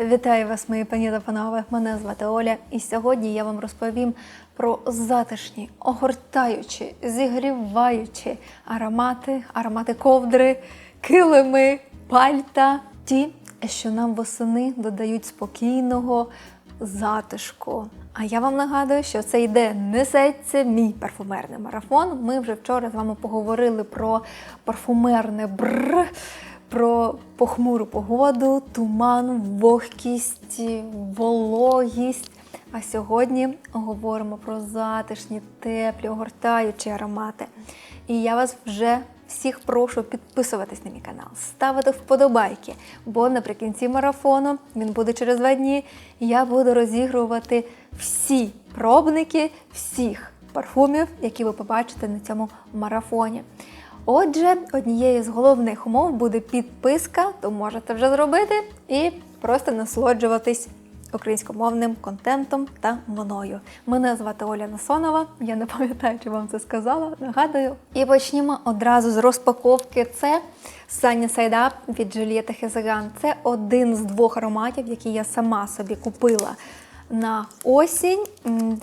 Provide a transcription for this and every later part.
Вітаю вас, мої пані та панове. Мене звати Оля, і сьогодні я вам розповім про затишні, огортаючі, зігріваючі аромати, аромати ковдри, килими, пальта, ті, що нам восени додають спокійного затишку. А я вам нагадую, що це йде несеться мій парфумерний марафон. Ми вже вчора з вами поговорили про парфумерне бр, про похмуру погоду, туман, вогкість, вологість. А сьогодні говоримо про затишні, теплі, огортаючі аромати. І я вас вже всіх прошу підписуватись на мій канал, ставити вподобайки, бо наприкінці марафону він буде через два дні. Я буду розігрувати всі пробники всіх парфумів, які ви побачите на цьому марафоні. Отже, однією з головних умов буде підписка, то можете вже зробити і просто насолоджуватись українськомовним контентом та мною. Мене звати Оля Насонова. Я не пам'ятаю, чи вам це сказала. Нагадую. І почнімо одразу з розпаковки. Це Side Up від Джулієта Хезаган. Це один з двох ароматів, які я сама собі купила на осінь.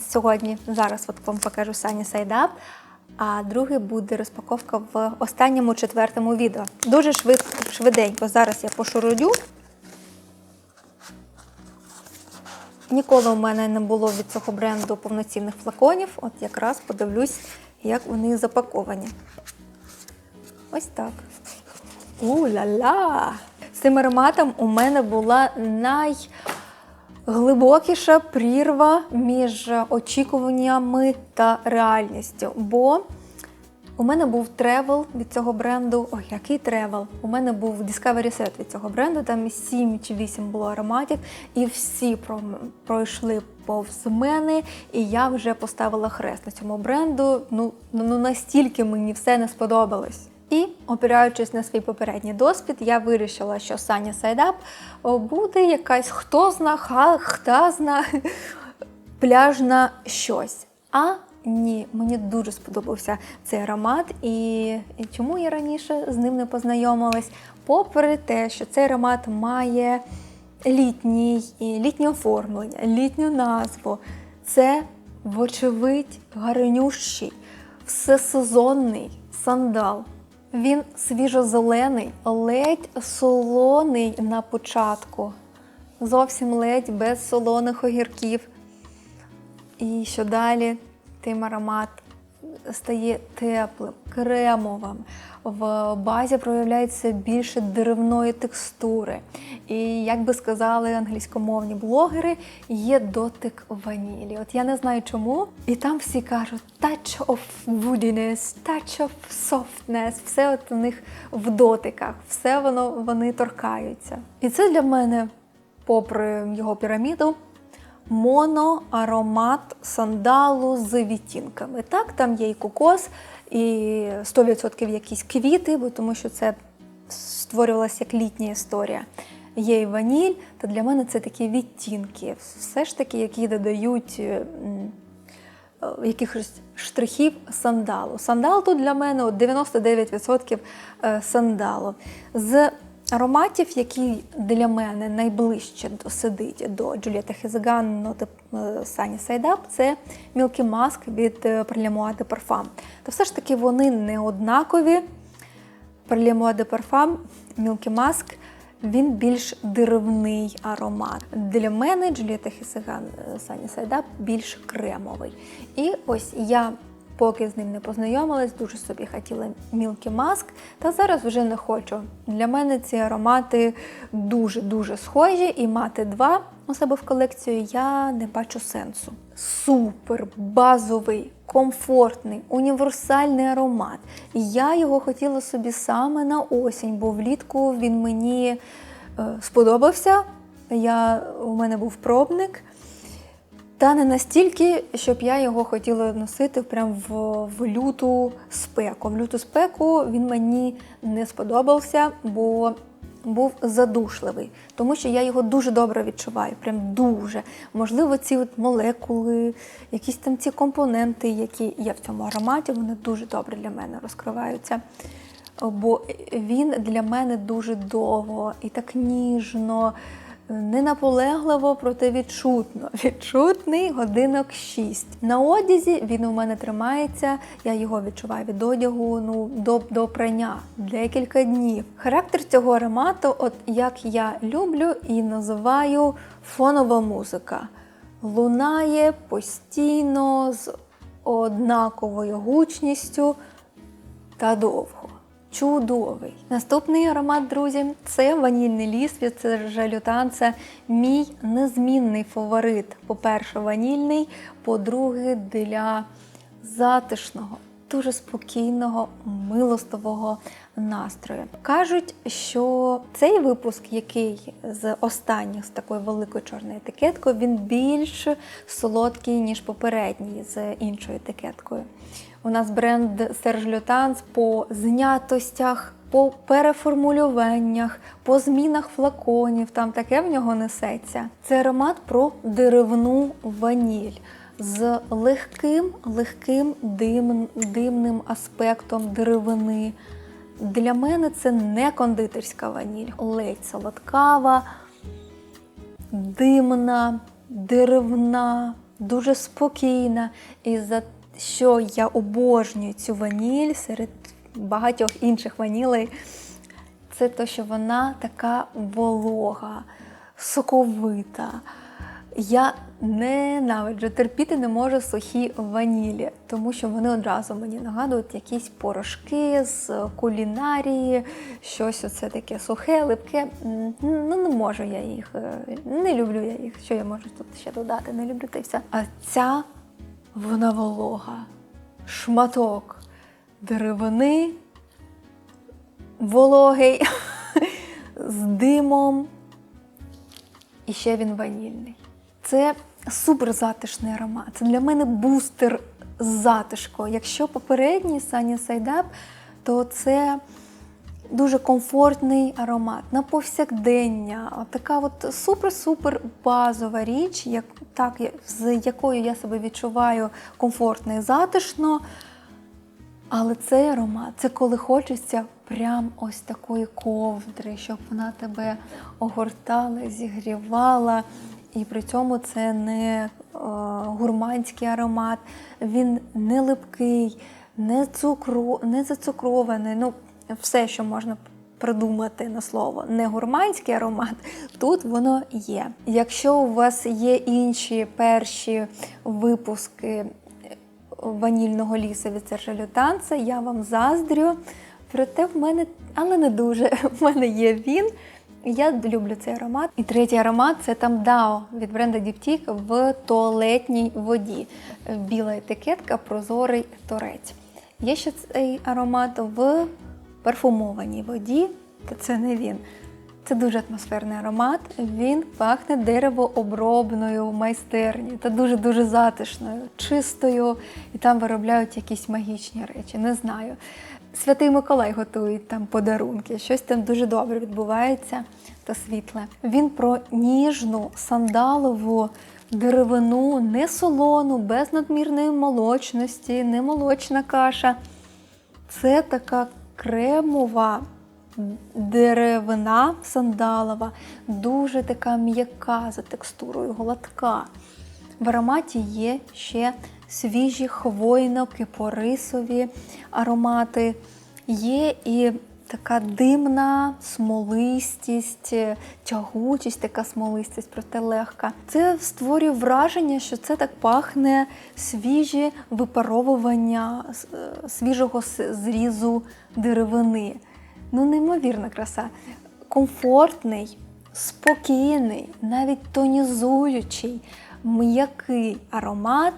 Сьогодні зараз от вам покажу Side Up. А другий буде розпаковка в останньому четвертому відео. Дуже швид, швиденько. Зараз я пошурудю. Ніколи у мене не було від цього бренду повноцінних флаконів. От якраз подивлюсь, як вони запаковані. Ось так. У-ля-ля! З цим ароматом у мене була найглибокіша прірва між очікуваннями та реальністю. Бо у мене був тревел від цього бренду. Ой, який тревел? У мене був Discovery Set від цього бренду, там 7 чи 8 було ароматів, і всі про- пройшли повз мене, і я вже поставила хрест на цьому бренду. Ну, ну ну, настільки мені все не сподобалось. І, опираючись на свій попередній досвід, я вирішила, що Саня Сайдап буде якась хто зна, ха, хта зна пляжна щось. А ні, мені дуже сподобався цей аромат, і, і чому я раніше з ним не познайомилась? Попри те, що цей аромат має літній, літнє оформлення, літню назву, це, вочевидь, гарнющий, всесезонний сандал. Він свіжо-зелений, ледь солоний на початку. Зовсім ледь без солоних огірків. І що далі, тим аромат стає теплим, кремовим. В базі проявляється більше деревної текстури. І як би сказали англійськомовні блогери, є дотик ванілі. От я не знаю чому. І там всі кажуть touch of woodiness, touch of softness. Все от у них в дотиках, все воно вони торкаються. І це для мене, попри його піраміду, моноаромат сандалу з відтінками. Так, там є і кокос, і 100% якісь квіти, бо тому що це створювалася як літня історія. Є і ваніль, то для мене це такі відтінки, все ж таки, які додають е, е, якихось штрихів сандалу. Сандал тут для мене от 99% е, сандалу. З ароматів, які для мене найближче сидить до Джулієта Хезеган, ну, тип- е, Сані Сайдап, це Milky Mask від е, Parlemois de Parfum. То все ж таки вони не однакові. Parlemois de Parfum, Milky Mask, він більш деревний аромат. Для мене Джулієта Хесеган Сані Сайдап більш кремовий. І ось я, поки з ним не познайомилась, дуже собі хотіла Milky Mask, та зараз вже не хочу. Для мене ці аромати дуже-дуже схожі, і мати два у себе в колекцію я не бачу сенсу. Супер базовий, комфортний, універсальний аромат. Я його хотіла собі саме на осінь, бо влітку він мені е, сподобався. Я, у мене був пробник. Та не настільки, щоб я його хотіла носити прям в, в люту спеку. В люту спеку він мені не сподобався, бо був задушливий, тому що я його дуже добре відчуваю, прям дуже. Можливо, ці от молекули, якісь там ці компоненти, які є в цьому ароматі, вони дуже добре для мене розкриваються. Бо він для мене дуже довго і так ніжно Ненаполегливо, проте відчутно. Відчутний годинок 6. На одязі він у мене тримається. Я його відчуваю від одягу ну, до, до прання декілька днів. Характер цього аромату, от як я люблю і називаю фонова музика. Лунає постійно з однаковою гучністю та довго. Чудовий. Наступний аромат, друзі, це ванільний ліс від Жалютан. Це мій незмінний фаворит. По-перше, ванільний, по-друге, для затишного, дуже спокійного, милостивого настрою. Кажуть, що цей випуск, який з останніх з такою великою чорною етикеткою, він більш солодкий, ніж попередній з іншою етикеткою. У нас бренд Serge Lutens по знятостях, по переформулюваннях, по змінах флаконів. Там таке в нього несеться. Це аромат про деревну ваніль з легким, легким дим, димним аспектом деревини. Для мене це не кондитерська ваніль, ледь солодкава, димна, деревна, дуже спокійна. І за що я обожнюю цю ваніль серед багатьох інших ванілей, це те, що вона така волога, соковита. Я ненавиджу, терпіти не можу сухі ванілі, тому що вони одразу мені нагадують якісь порошки з кулінарії, щось оце таке сухе, липке. Ну не можу я їх, е, не люблю я їх. Що я можу тут ще додати? Не люблю та й все. А ця вона волога, шматок деревини, вологий, з димом. І ще він ванільний. Це супер затишний аромат. Це для мене бустер з затишку. Якщо попередній Sunny Side Up, то це дуже комфортний аромат на повсякдення. Така от супер-супер базова річ, як, так, з якою я себе відчуваю комфортно і затишно. Але цей аромат це коли хочеться прям ось такої ковдри, щоб вона тебе огортала, зігрівала. І при цьому це не е, гурманський аромат, він не липкий, не цукру, не зацукрований. Ну, все, що можна придумати на слово, не гурманський аромат, тут воно є. Якщо у вас є інші перші випуски ванільного лісу від Сержа Танца, я вам заздрю. Проте в мене, але не дуже. В мене є він. Я люблю цей аромат. І третій аромат це там Дао від бренду Diptyque в туалетній воді. Біла етикетка, прозорий торець. Є ще цей аромат в парфумованій воді, та це не він. Це дуже атмосферний аромат. Він пахне деревообробною майстерні та дуже-дуже затишною, чистою, і там виробляють якісь магічні речі. Не знаю. Святий Миколай готують там подарунки, щось там дуже добре відбувається та світле. Він про ніжну сандалову деревину, не солону, без надмірної молочності, не молочна каша. Це така кремова деревина сандалова, дуже така м'яка за текстурою, гладка. В ароматі є ще свіжі хвойно-кипорисові аромати. Є і така димна смолистість, тягучість, така смолистість, проте легка. Це створює враження, що це так пахне свіжі випаровування е, свіжого зрізу деревини. Ну, неймовірна краса. Комфортний, спокійний, навіть тонізуючий, м'який аромат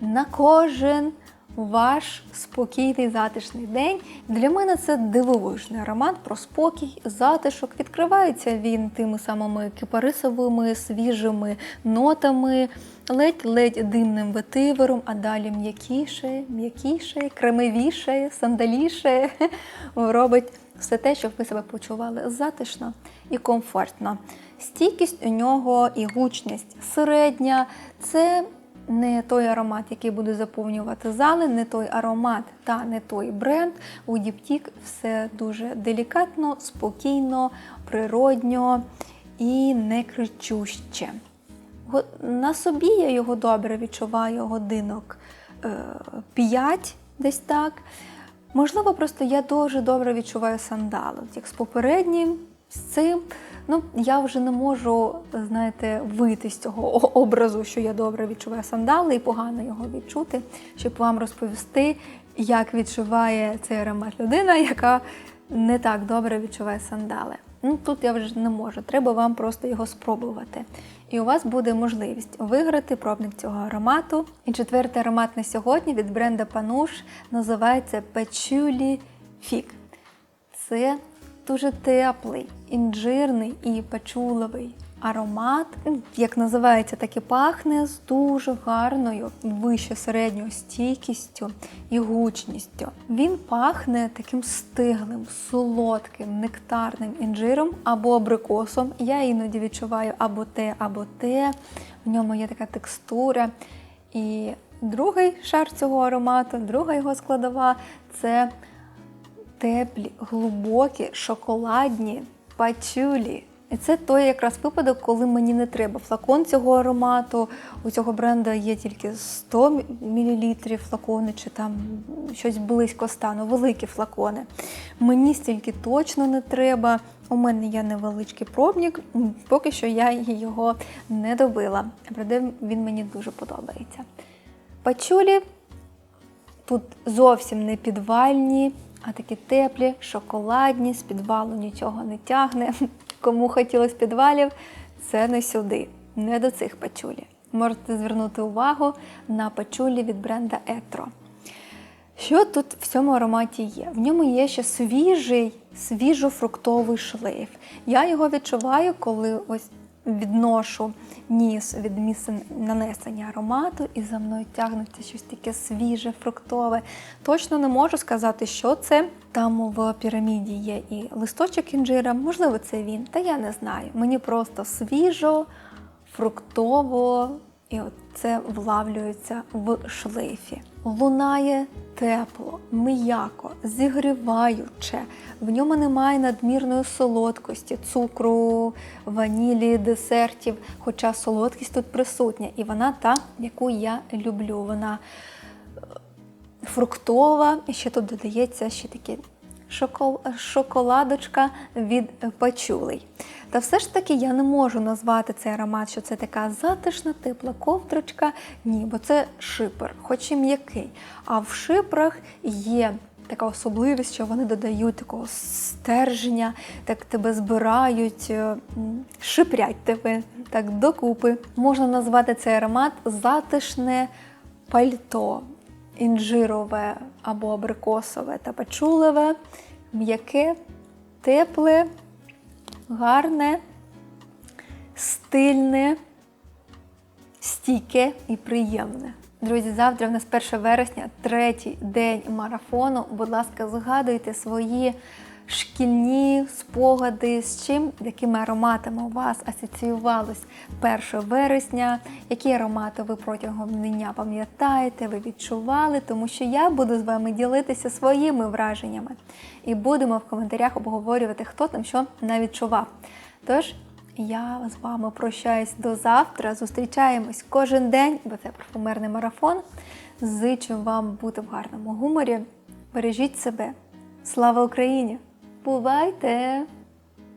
на кожен ваш спокійний затишний день. Для мене це дивовижний аромат про спокій, затишок. Відкривається він тими самими кипарисовими, свіжими нотами, ледь-ледь димним ветивером, а далі м'якіше, м'якіше, кремовіше, сандаліше робить все те, щоб ви себе почували затишно і комфортно. Стійкість у нього і гучність середня. Це не той аромат, який буде заповнювати зали, не той аромат та не той бренд. У Діптік все дуже делікатно, спокійно, природньо і не кричуще. На собі я його добре відчуваю годинок 5 десь так. Можливо, просто я дуже добре відчуваю сандали. Як з попереднім, з цим. Ну, я вже не можу, знаєте, вийти з цього образу, що я добре відчуваю сандали і погано його відчути, щоб вам розповісти, як відчуває цей аромат людина, яка не так добре відчуває сандали. Ну тут я вже не можу. Треба вам просто його спробувати. І у вас буде можливість виграти пробник цього аромату. І четвертий аромат на сьогодні від бренда Пануш називається Patchouli Fig. Це дуже теплий, інжирний і пачуловий аромат. Як називається, так і пахне з дуже гарною, вище середньою стійкістю і гучністю. Він пахне таким стиглим, солодким, нектарним інжиром або абрикосом. Я іноді відчуваю або те, або те. В ньому є така текстура. І другий шар цього аромату, друга його складова це теплі, глибокі, шоколадні пачулі. І це той якраз випадок, коли мені не треба флакон цього аромату. У цього бренду є тільки 100 мл флакони, чи там щось близько 100, ну великі флакони. Мені стільки точно не треба. У мене є невеличкий пробник, поки що я його не добила. Проте він мені дуже подобається. Пачулі Тут зовсім не підвальні, а такі теплі, шоколадні, з підвалу нічого не тягне. Кому хотілося підвалів, це не сюди, не до цих пачулі. Можете звернути увагу на пачулі від бренда Етро. Що тут в цьому ароматі є? В ньому є ще свіжий, свіжо-фруктовий шлейф. Я його відчуваю, коли ось відношу ніс від місця нанесення аромату, і за мною тягнеться щось таке свіже, фруктове. Точно не можу сказати, що це. Там в піраміді є і листочок інжира, можливо, це він, та я не знаю. Мені просто свіжо, фруктово, і от це влавлюється в шлейфі. Лунає тепло, м'яко, зігріваюче. В ньому немає надмірної солодкості, цукру, ванілі, десертів. Хоча солодкість тут присутня, і вона та, яку я люблю. Вона е, фруктова, і ще тут додається ще такі шокол- шоколадочка від пачулей. Та все ж таки я не можу назвати цей аромат, що це така затишна, тепла ковдрочка. Ні, бо це шипер, хоч і м'який. А в шипрах є така особливість, що вони додають такого стерження, так тебе збирають, е, м, шиплять тебе так докупи. Можна назвати цей аромат затишне пальто інжирове або абрикосове та пачулеве, м'яке, тепле, гарне, стильне, стійке і приємне. Друзі, завтра в нас 1 вересня, третій день марафону. Будь ласка, згадуйте свої шкільні спогади, з чим, якими ароматами у вас асоціювалось 1 вересня, які аромати ви протягом дня пам'ятаєте, ви відчували, тому що я буду з вами ділитися своїми враженнями і будемо в коментарях обговорювати, хто там що навідчував. Тож я з вами прощаюсь до завтра. Зустрічаємось кожен день, бо це парфумерний марафон. Зичу вам бути в гарному гуморі. Бережіть себе. Слава Україні! Бувайте!